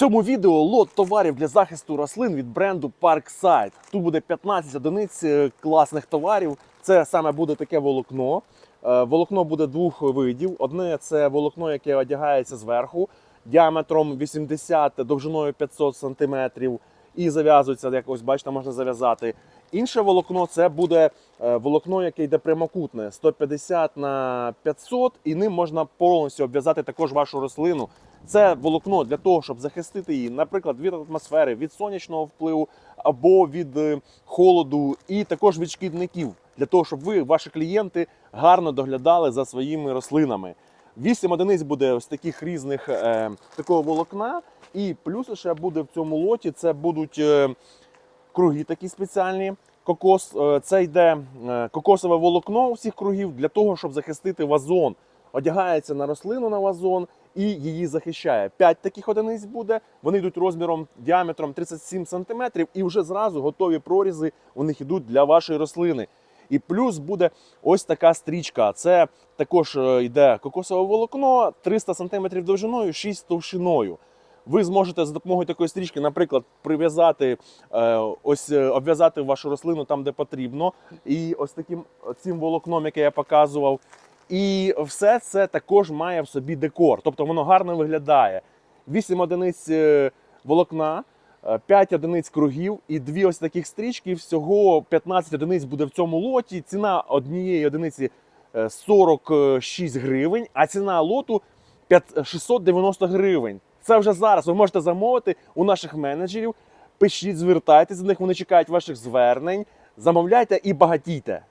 цьому відео лот товарів для захисту рослин від бренду Parkside. Тут буде 15 одиниць е, класних товарів. Це саме буде таке волокно. Е, Волокно буде двох видів. Одне це волокно, яке одягається зверху, діаметром 80, довжиною 500 см і зав'язується, як ось бачите, можна зав'язати. Інше волокно це буде е, волокно, яке йде прямокутне 150 на 500, і ним можна повністю обв'язати також вашу рослину. Це волокно для того, щоб захистити її, наприклад, від атмосфери, від сонячного впливу або від е, холоду, і також від шкідників, для того, щоб ви, ваші клієнти, гарно доглядали за своїми рослинами. Вісім одиниць буде ось таких різних е, такого волокна, і плюс ще буде в цьому лоті. Це будуть е, круги такі спеціальні. Кокос е, це йде е, кокосове волокно усіх кругів для того, щоб захистити вазон. Одягається на рослину на вазон і її захищає. П'ять таких одиниць буде. Вони йдуть розміром діаметром 37 см, і вже зразу готові прорізи у них йдуть для вашої рослини. І плюс буде ось така стрічка. Це також йде кокосове волокно 300 см довжиною, 6 товщиною. Ви зможете за допомогою такої стрічки, наприклад, прив'язати е, ось е, обв'язати вашу рослину там, де потрібно, і ось таким цим волокном, яке я показував. І все це також має в собі декор, тобто воно гарно виглядає. 8 одиниць е, волокна, 5 одиниць кругів і дві ось таких стрічки. Всього 15 одиниць буде в цьому лоті. Ціна однієї одиниці е, 46 гривень, а ціна лоту 5 690 гривень. Це вже зараз. Ви можете замовити у наших менеджерів. Пишіть, звертайтеся до них, вони чекають ваших звернень. Замовляйте і багатійте.